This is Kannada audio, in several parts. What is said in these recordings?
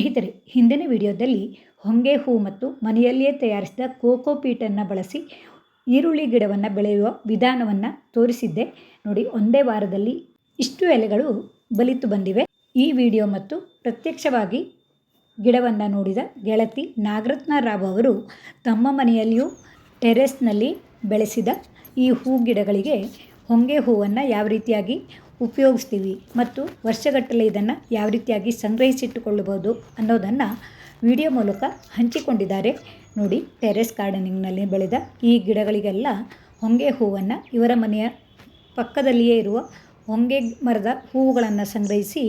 ಸ್ನೇಹಿತರೆ, ಹಿಂದಿನ ವಿಡಿಯೋದಲ್ಲಿ ಹೊಂಗೆ ಹೂ ಮತ್ತು ಮನೆಯಲ್ಲಿಯೇ ತಯಾರಿಸಿದ ಕೋಕೋ ಪೀಟನ್ನು ಬಳಸಿ ಈರುಳ್ಳಿ ಗಿಡವನ್ನು ಬೆಳೆಯುವ ವಿಧಾನವನ್ನು ತೋರಿಸಿದ್ದೆ. ನೋಡಿ, ಒಂದೇ ವಾರದಲ್ಲಿ ಇಷ್ಟು ಎಲೆಗಳು ಬಲಿತು ಬಂದಿವೆ. ಈ ವಿಡಿಯೋ ಮತ್ತು ಪ್ರತ್ಯಕ್ಷವಾಗಿ ಗಿಡವನ್ನು ನೋಡಿದ ಗೆಳತಿ ನಾಗರತ್ನ ರಾವ್ ಅವರು ತಮ್ಮ ಮನೆಯಲ್ಲಿಯೂ ಟೆರೆಸ್ನಲ್ಲಿ ಬೆಳೆಸಿದ ಈ ಹೂ ಗಿಡಗಳಿಗೆ ಹೊಂಗೆ ಹೂವನ್ನು ಯಾವ ರೀತಿಯಾಗಿ ಉಪಯೋಗಿಸ್ತೀವಿ ಮತ್ತು ವರ್ಷಗಟ್ಟಲೆ ಇದನ್ನು ಯಾವ ರೀತಿಯಾಗಿ ಸಂಗ್ರಹಿಸಿಟ್ಟುಕೊಳ್ಳಬಹುದು ಅನ್ನೋದನ್ನು ವಿಡಿಯೋ ಮೂಲಕ ಹಂಚಿಕೊಂಡಿದ್ದಾರೆ. ನೋಡಿ, ಟೆರೆಸ್ ಗಾರ್ಡನಿಂಗ್ನಲ್ಲಿ ಬೆಳೆದ ಈ ಗಿಡಗಳಿಗೆಲ್ಲ ಹೊಂಗೆ ಹೂವನ್ನು ಇವರ ಮನೆಯ ಪಕ್ಕದಲ್ಲಿಯೇ ಇರುವ ಹೊಂಗೆ ಮರದ ಹೂವುಗಳನ್ನು ಸಂಗ್ರಹಿಸಿ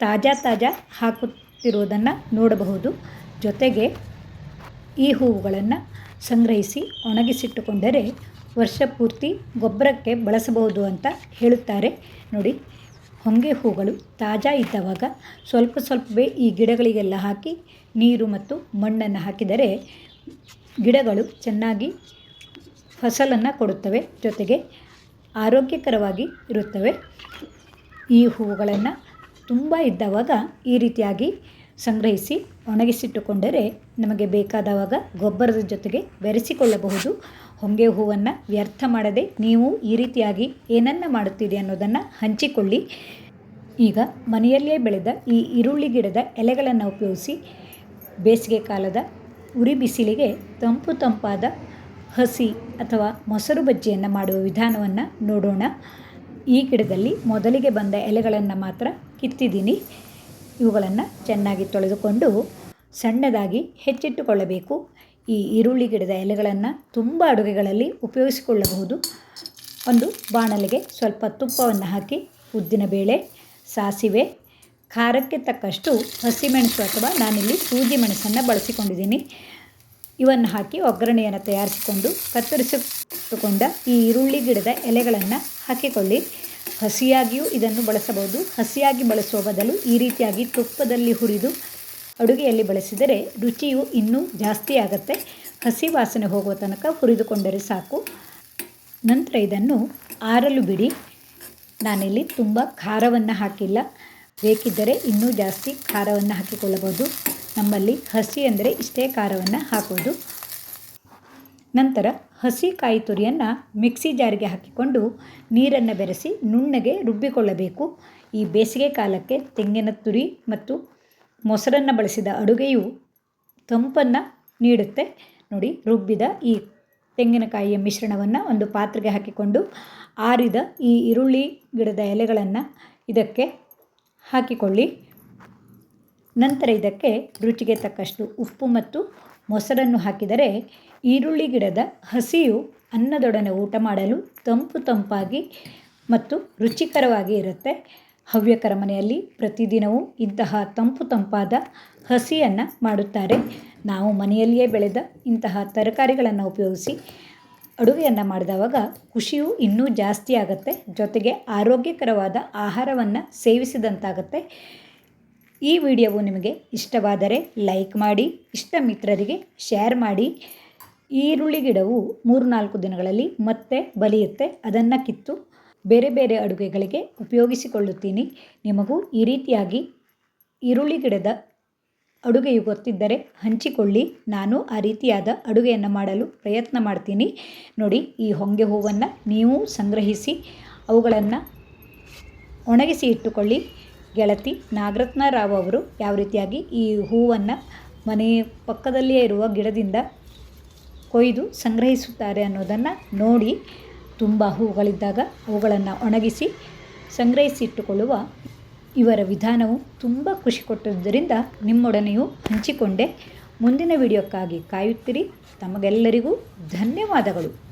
ತಾಜಾ ತಾಜಾ ಹಾಕುತ್ತಿರುವುದನ್ನು ನೋಡಬಹುದು. ಜೊತೆಗೆ ಈ ಹೂವುಗಳನ್ನು ಸಂಗ್ರಹಿಸಿ ಒಣಗಿಸಿಟ್ಟುಕೊಂಡರೆ ವರ್ಷ ಪೂರ್ತಿ ಗೊಬ್ಬರಕ್ಕೆ ಬಳಸಬಹುದು ಅಂತ ಹೇಳುತ್ತಾರೆ. ನೋಡಿ, ಹೊಂಗೆ ಹೂಗಳು ತಾಜಾ ಇದ್ದವಾಗ ಸ್ವಲ್ಪ ಸ್ವಲ್ಪವೇ ಈ ಗಿಡಗಳಿಗೆಲ್ಲ ಹಾಕಿ ನೀರು ಮತ್ತು ಮಣ್ಣನ್ನು ಹಾಕಿದರೆ ಗಿಡಗಳು ಚೆನ್ನಾಗಿ ಫಸಲನ್ನು ಕೊಡುತ್ತವೆ, ಜೊತೆಗೆ ಆರೋಗ್ಯಕರವಾಗಿ ಇರುತ್ತವೆ. ಈ ಹೂವುಗಳನ್ನು ತುಂಬ ಇದ್ದವಾಗ ಈ ರೀತಿಯಾಗಿ ಸಂಗ್ರಹಿಸಿ ಒಣಗಿಸಿಟ್ಟುಕೊಂಡರೆ ನಮಗೆ ಬೇಕಾದವಾಗ ಗೊಬ್ಬರದ ಜೊತೆಗೆ ಬೆರೆಸಿಕೊಳ್ಳಬಹುದು. ಹೊಂಗೆ ಹೂವನ್ನು ವ್ಯರ್ಥ ಮಾಡದೆ ನೀವು ಈ ರೀತಿಯಾಗಿ ಏನನ್ನು ಮಾಡುತ್ತೀರಿ ಅನ್ನೋದನ್ನು ಹಂಚಿಕೊಳ್ಳಿ. ಈಗ ಮನೆಯಲ್ಲೇ ಬೆಳೆದ ಈ ಈರುಳ್ಳಿ ಗಿಡದ ಎಲೆಗಳನ್ನು ಉಪಯೋಗಿಸಿ ಬೇಸಿಗೆ ಕಾಲದ ಉರಿ ಬಿಸಿಲಿಗೆ ತಂಪು ತಂಪಾದ ಹಸಿ ಅಥವಾ ಮೊಸರು ಬಜ್ಜಿಯನ್ನು ಮಾಡುವ ವಿಧಾನವನ್ನು ನೋಡೋಣ. ಈ ಗಿಡದಲ್ಲಿ ಮೊದಲಿಗೆ ಬಂದ ಎಲೆಗಳನ್ನು ಮಾತ್ರ ಕಿತ್ತಿದ್ದೀನಿ. ಇವುಗಳನ್ನು ಚೆನ್ನಾಗಿ ತೊಳೆದುಕೊಂಡು ಸಣ್ಣದಾಗಿ ಹೆಚ್ಚಿಟ್ಟುಕೊಳ್ಳಬೇಕು. ಈ ಈರುಳ್ಳಿ ಗಿಡದ ಎಲೆಗಳನ್ನು ತುಂಬ ಅಡುಗೆಗಳಲ್ಲಿ ಉಪಯೋಗಿಸಿಕೊಳ್ಳಬಹುದು. ಒಂದು ಬಾಣಲೆಗೆ ಸ್ವಲ್ಪ ತುಪ್ಪವನ್ನು ಹಾಕಿ ಉದ್ದಿನಬೇಳೆ ಸಾಸಿವೆ, ಖಾರಕ್ಕೆ ತಕ್ಕಷ್ಟು ಹಸಿಮೆಣಸು ಅಥವಾ ನಾನಿಲ್ಲಿ ಸೂಜಿ ಮೆಣಸನ್ನು ಬಳಸಿಕೊಂಡಿದ್ದೀನಿ. ಇವನ್ನು ಹಾಕಿ ಒಗ್ಗರಣೆಯನ್ನು ತಯಾರಿಸಿಕೊಂಡು, ಕತ್ತರಿಸಿಟ್ಟುಕೊಂಡ ಈ ಈರುಳ್ಳಿ ಗಿಡದ ಎಲೆಗಳನ್ನು ಹಾಕಿಕೊಳ್ಳಿ. ಹಸಿಯಾಗಿಯೂ ಇದನ್ನು ಬಳಸಬಹುದು. ಹಸಿಯಾಗಿ ಬಳಸುವ ಬದಲು ಈ ರೀತಿಯಾಗಿ ತುಪ್ಪದಲ್ಲಿ ಹುರಿದು ಅಡುಗೆಯಲ್ಲಿ ಬಳಸಿದರೆ ರುಚಿಯು ಇನ್ನೂ ಜಾಸ್ತಿ ಆಗುತ್ತೆ. ಹಸಿ ವಾಸನೆ ಹೋಗುವ ತನಕ ಹುರಿದುಕೊಂಡರೆ ಸಾಕು. ನಂತರ ಇದನ್ನು ಆರಲು ಬಿಡಿ. ನಾನಿಲ್ಲಿ ತುಂಬ ಖಾರವನ್ನು ಹಾಕಿಲ್ಲ. ಬೇಕಿದ್ದರೆ ಇನ್ನೂ ಜಾಸ್ತಿ ಖಾರವನ್ನು ಹಾಕಿಕೊಳ್ಳಬಹುದು. ನಮ್ಮಲ್ಲಿ ಹಸಿ ಅಂದರೆ ಇಷ್ಟೇ ಖಾರವನ್ನು ಹಾಕೋದು. ನಂತರ ಹಸಿ ಕಾಯಿ ತುರಿಯನ್ನು ಮಿಕ್ಸಿ ಜಾರಿಗೆ ಹಾಕಿಕೊಂಡು ನೀರನ್ನು ಬೆರೆಸಿ ನುಣ್ಣಗೆ ರುಬ್ಬಿಕೊಳ್ಳಬೇಕು. ಈ ಬೇಸಿಗೆ ಕಾಲಕ್ಕೆ ತೆಂಗಿನ ತುರಿ ಮತ್ತು ಮೊಸರನ್ನು ಬಳಸಿದ ಅಡುಗೆಯು ತಂಪನ್ನು ನೀಡುತ್ತೆ. ನೋಡಿ, ರುಬ್ಬಿದ ಈ ತೆಂಗಿನಕಾಯಿಯ ಮಿಶ್ರಣವನ್ನು ಒಂದು ಪಾತ್ರೆಗೆ ಹಾಕಿಕೊಂಡು ಆರಿದ ಈ ಈರುಳ್ಳಿ ಗಿಡದ ಎಲೆಗಳನ್ನು ಇದಕ್ಕೆ ಹಾಕಿಕೊಳ್ಳಿ. ನಂತರ ಇದಕ್ಕೆ ರುಚಿಗೆ ತಕ್ಕಷ್ಟು ಉಪ್ಪು ಮತ್ತು ಮೊಸರನ್ನು ಹಾಕಿದರೆ ಈರುಳ್ಳಿ ಗಿಡದ ಹಸಿಯು ಅನ್ನದೊಡನೆ ಊಟ ಮಾಡಲು ತಂಪು ತಂಪಾಗಿ ಮತ್ತು ರುಚಿಕರವಾಗಿ ಇರುತ್ತೆ. ಹವ್ಯಕರ ಮನೆಯಲ್ಲಿ ಪ್ರತಿದಿನವೂ ಇಂತಹ ತಂಪು ತಂಪಾದ ಹಸಿಯನ್ನು ಮಾಡುತ್ತಾರೆ. ನಾವು ಮನೆಯಲ್ಲಿಯೇ ಬೆಳೆದ ಇಂತಹ ತರಕಾರಿಗಳನ್ನು ಉಪಯೋಗಿಸಿ ಅಡುಗೆಯನ್ನು ಮಾಡಿದವಾಗ ಖುಷಿಯು ಇನ್ನೂ ಜಾಸ್ತಿ ಆಗುತ್ತೆ. ಜೊತೆಗೆ ಆರೋಗ್ಯಕರವಾದ ಆಹಾರವನ್ನು ಸೇವಿಸಿದಂತಾಗುತ್ತೆ. ಈ ವಿಡಿಯೋವು ನಿಮಗೆ ಇಷ್ಟವಾದರೆ ಲೈಕ್ ಮಾಡಿ, ಇಷ್ಟ ಮಿತ್ರರಿಗೆ ಶೇರ್ ಮಾಡಿ. ಈರುಳ್ಳಿ ಗಿಡವು ಮೂರು ನಾಲ್ಕು ದಿನಗಳಲ್ಲಿ ಮತ್ತೆ ಬಲಿಯುತ್ತೆ. ಅದನ್ನು ಕಿತ್ತು ಬೇರೆ ಬೇರೆ ಅಡುಗೆಗಳಿಗೆ ಉಪಯೋಗಿಸಿಕೊಳ್ಳುತ್ತೀನಿ. ನಿಮಗೂ ಈ ರೀತಿಯಾಗಿ ಈರುಳ್ಳಿ ಗಿಡದ ಅಡುಗೆಯು ಗೊತ್ತಿದ್ದರೆ ಹಂಚಿಕೊಳ್ಳಿ. ನಾನು ಆ ರೀತಿಯಾದ ಅಡುಗೆಯನ್ನು ಮಾಡಲು ಪ್ರಯತ್ನ ಮಾಡ್ತೀನಿ. ನೋಡಿ, ಈ ಹೊಂಗೆ ಹೂವನ್ನು ನೀವು ಸಂಗ್ರಹಿಸಿ ಅವುಗಳನ್ನು ಒಣಗಿಸಿ ಇಟ್ಟುಕೊಳ್ಳಿ. ಗೆಳತಿ ನಾಗರತ್ನ ರಾವ್ ಅವರು ಯಾವ ರೀತಿಯಾಗಿ ಈ ಹೂವನ್ನು ಮನೆ ಪಕ್ಕದಲ್ಲಿಯೇ ಇರುವ ಗಿಡದಿಂದ ಕೊಯ್ದು ಸಂಗ್ರಹಿಸುತ್ತಾರೆ ಅನ್ನೋದನ್ನು ನೋಡಿ ತುಂಬ ಹೂಗಳಿದ್ದಾಗ ಅವುಗಳನ್ನು ಒಣಗಿಸಿ ಸಂಗ್ರಹಿಸಿಟ್ಟುಕೊಳ್ಳುವ ಇವರ ವಿಧಾನವು ತುಂಬ ಖುಷಿ ಕೊಟ್ಟಿದ್ದರಿಂದ ನಿಮ್ಮೊಡನೆಯೂ ಹಂಚಿಕೊಂಡೆ. ಮುಂದಿನ ವಿಡಿಯೋಕ್ಕಾಗಿ ಕಾಯುತ್ತಿರಿ. ತಮಗೆಲ್ಲರಿಗೂ ಧನ್ಯವಾದಗಳು.